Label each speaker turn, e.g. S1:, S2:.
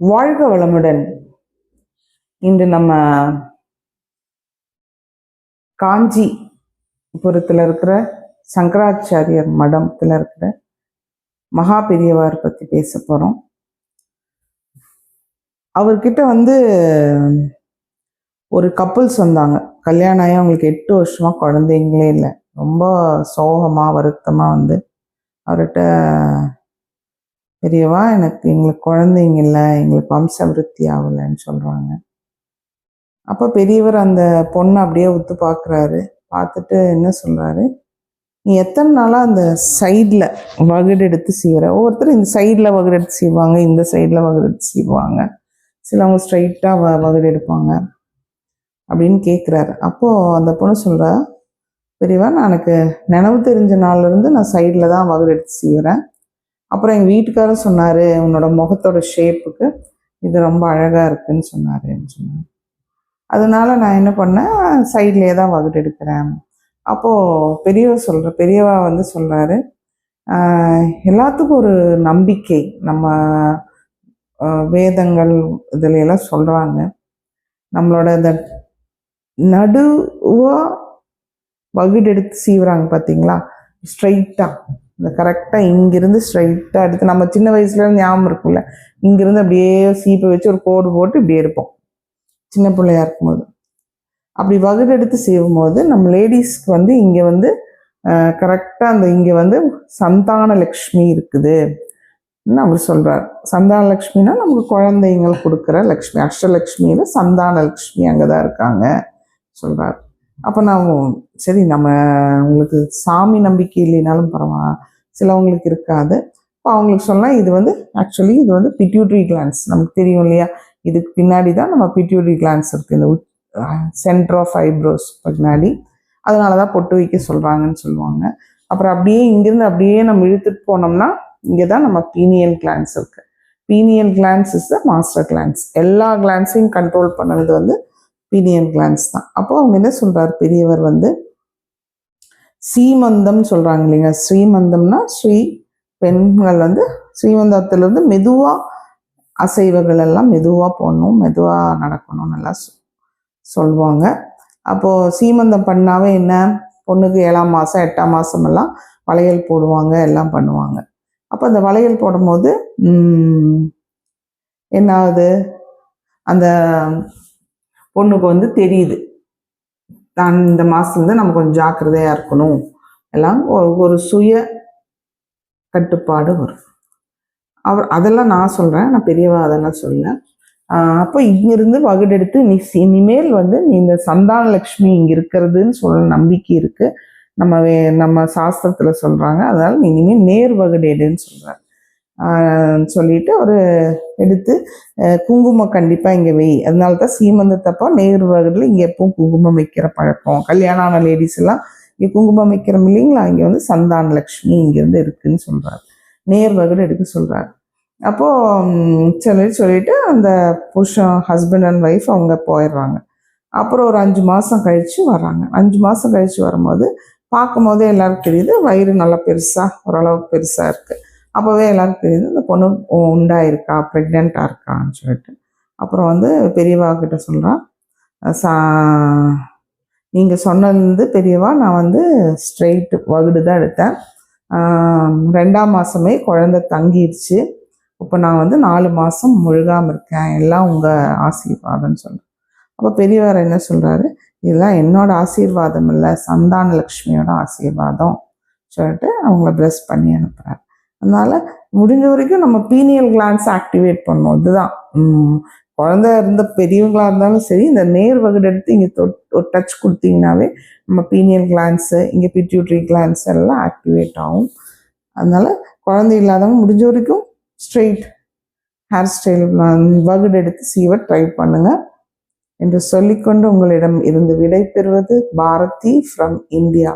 S1: வாழ்க வளமுடன். இன்று நம்ம காஞ்சிபுரத்தில் இருக்கிற சங்கராச்சாரியர் மடத்தில் இருக்கிற மகா பெரியவார் பற்றி பேச போகிறோம் அவர்கிட்ட வந்து ஒரு கப்புள்ஸ் வந்தாங்க கல்யாணம் ஆகி அவங்களுக்கு எட்டு வருஷமாக குழந்தைங்களே இல்லை. ரொம்ப சோகமாக வருத்தமாக வந்து அவர்கிட்ட பெரியவா எனக்கு எங்களுக்கு குழந்தைங்க இல்லை எங்களுக்கு வம்சவிருத்தி ஆகலைன்னு சொல்கிறாங்க அப்போ பெரியவர் அந்த பொண்ணை அப்படியே ஒத்து பார்க்குறாரு பார்த்துட்டு என்ன சொல்கிறாரு நீ எத்தனை நாளாக அந்த சைடில் வகுடு எடுத்து செய்கிற ஒவ்வொருத்தர் இந்த சைடில் வகுடு எடுத்து செய்வாங்க இந்த சைடில் வகுடு எடுத்து செய்வாங்க. சிலவங்க ஸ்ட்ரைட்டாக வ வகுடு எடுப்பாங்க அப்படின்னு கேட்குறாரு அப்போது அந்த பொண்ணு சொல்கிறா பெரியவா நான் எனக்கு நினைவு தெரிஞ்ச நாள்லேருந்து நான் சைடில் தான் வகுடு எடுத்து செய்கிறேன் அப்புறம் எங்கள் வீட்டுக்காரர் சொன்னார் உன்னோட முகத்தோட ஷேப்புக்கு இது ரொம்ப அழகாக இருக்குன்னு சொன்னாருன்னு சொன்னார். அதனால நான் என்ன பண்ணேன் சைட்லேயே தான் வகுட்டு எடுக்கிறேன். அப்போது பெரியவர் சொல்கிற பெரியவா வந்து சொல்கிறாரு எல்லாத்துக்கும் ஒரு நம்பிக்கை நம்ம வேதங்கள் இதில் எல்லாம் சொல்கிறாங்க நம்மளோட இந்த நடுவாக வகுடெடுத்து சீவுறாங்க பார்த்தீங்களா ஸ்ட்ரைட்டாக இந்த கரெக்டாக இங்கேருந்து ஸ்ட்ரைட்டாக எடுத்து நம்ம சின்ன வயசுலேருந்து ஞாபகம் இருக்கும்ல? இங்கேருந்து அப்படியே சீப்பை வச்சு ஒரு கோடு போட்டு இப்படி எடுப்போம் சின்ன பிள்ளையா இருக்கும்போது. அப்படி வகுடு எடுத்து செய்யும் போது நம்ம லேடிஸ்க்கு வந்து இங்கே வந்து கரெக்டாக அந்த இங்கே வந்து சந்தான லக்ஷ்மி இருக்குது. அவர் சொல்கிறார் சந்தான லக்ஷ்மினா நமக்கு குழந்தைங்களுக்கு கொடுக்குற லக்ஷ்மி அஷ்டலக்ஷ்மியில் சந்தான லக்ஷ்மி அங்கே தான் இருக்காங்க. சொல்கிறார் அப்போ நான் சரி நம்ம உங்களுக்கு சாமி நம்பிக்கை இல்லைனாலும் பரவாயில்ல. சிலவங்களுக்கு இருக்காது. இப்போ அவங்களுக்கு சொன்னால் இது வந்து ஆக்சுவலி இது வந்து பிட்யூட்ரி கிளான்ஸ் நமக்கு தெரியும் இல்லையா? இதுக்கு பின்னாடி தான் நம்ம பிட்யூட்ரி கிளான்ஸ் இருக்குது இந்த சென்டர் ஆஃப் ஐப்ரோஸ் பின்னாடி. அதனால தான் பொட்டு வைக்க சொல்கிறாங்கன்னு சொல்லுவாங்க. அப்புறம் அப்படியே இங்கேருந்து அப்படியே நம்ம இழுத்துட்டு போனோம்னா இங்கே தான் நம்ம பீனியல் கிளான்ஸ் இருக்குது pineal glands is the master glands எல்லா கிளான்ஸையும் கண்ட்ரோல் பண்ணுறது வந்து பீனியல் கிளான்ஸ் தான். அப்போ அவங்க என்ன சொல்றாரு? பெரியவர் வந்து ஸ்ரீமந்தம் சொல்றாங்க இல்லைங்க ஸ்ரீமந்தம்னா ஸ்ரீ பெண்கள் வந்து ஸ்ரீமந்தத்திலிருந்து மெதுவா அசைவுகள் எல்லாம் மெதுவா போடணும் மெதுவா நடக்கணும் நல்லா சொ- சொல்லுவாங்க. அப்போ சீமந்தம் பண்ணாவே என்ன? பொண்ணுக்கு ஏழாம் மாதம் எட்டாம் மாதமெல்லாம் எல்லாம் வளையல் போடுவாங்க எல்லாம் பண்ணுவாங்க. அப்போ அந்த வளையல் போடும்போது என்ன ஆகுது அந்த பொண்ணுக்கு வந்து தெரியுது. தான் இந்த மாதம் வந்து நம்ம கொஞ்சம் ஜாக்கிரதையாக இருக்கணும். எல்லாம் ஒரு ஒரு சுய கட்டுப்பாடு வரும். அவர் அதெல்லாம் நான் சொல்கிறேன் நான் பெரியவா அதெல்லாம் சொல்ல. அப்போ இங்கிருந்து வகுடெடுத்து நீ இனிமேல் வந்து நீ இந்த சந்தான லக்ஷ்மி இங்கே இருக்கிறதுன்னு சொல்ல நம்பிக்கை இருக்குது நம்ம வே நம்ம சாஸ்திரத்தில் சொல்கிறாங்க அதனால் இனிமேல் நேர் வகுடேடுன்னு சொல்கிறேன் சொல்லிட்டு ஒரு எடுத்து குங்குமம் கண்டிப்பாக இங்கே வை. அதனால தான் சீமந்தத்தப்போ நேரு வகுடில் இங்கே எப்பவும் குங்குமம் வைக்கிற பழக்கம். கல்யாணம் ஆன லேடிஸ் எல்லாம் இங்கே குங்குமம் வைக்கிறோம் இல்லைங்களா? இங்கே வந்து சந்தான லக்ஷ்மி இங்கேருந்து இருக்குன்னு சொல்கிறார் நேர் வகுடு எடுக்க சொல்கிறார் அப்போது சொல்லி சொல்லிட்டு அந்த புருஷன் ஹஸ்பண்ட் அண்ட் ஒய்ஃப் அவங்க போயிடுறாங்க. அப்புறம் ஒரு அஞ்சு மாதம் கழித்து வர்றாங்க. அஞ்சு மாதம் கழித்து வரும்போது பார்க்கும்போதே எல்லாருக்கும் தெரியுது வயிறு நல்லா பெருசாக ஓரளவுக்கு பெருசாக இருக்குது அப்போவே எல்லாருக்கும் தெரியுது இந்த பொண்ணு உண்டாயிருக்கா ப்ரெக்னெண்ட்டாக இருக்கான்னு சொல்லிட்டு. அப்புறம் வந்து பெரியவா கிட்ட சொல்கிறான் சா நீங்கள் சொன்னது பெரியவா நான் வந்து ஸ்ட்ரெயிட் வகுடு தான் எடுத்தேன். ரெண்டாம் மாதமே குழந்தை தங்கிடுச்சு இப்போ நான் வந்து நாலு மாதம் முழுகாமல் இருக்கேன் எல்லாம் உங்கள் ஆசீர்வாதம்னு சொல்கிறேன் அப்போ பெரியவர் என்ன சொல்கிறாரு இதெல்லாம் என்னோட ஆசீர்வாதம் இல்லை சந்தான லக்ஷ்மியோட ஆசீர்வாதம் சொல்லிட்டு அவங்கள ப்ரெஸ் பண்ணி அனுப்புகிறார் அதனால முடிஞ்ச வரைக்கும் நம்ம பீனியல் கிளான்ஸ் ஆக்டிவேட் பண்ணும் இதுதான். குழந்த குழந்தை இருந்த பெரியவங்களாக இருந்தாலும் சரி இந்த நேர் வகுடு எடுத்து இங்கே ஒரு டச் கொடுத்தீங்கனாவே நம்ம பீனியல் கிளான்ஸு இங்கே பிட்யூட்ரி கிளான்ஸ் எல்லாம் ஆக்டிவேட் ஆகும். அதனால் குழந்தை இல்லாதவங்க முடிஞ்ச வரைக்கும் ஸ்ட்ரெயிட் ஹேர் ஸ்டைல் வகுடு எடுத்து சீவ ட்ரை பண்ணுங்கள் என்று சொல்லிக்கொண்டு உங்களிடம் இருந்து விடை பெறுவது பாரதி ஃப்ரம் இந்தியா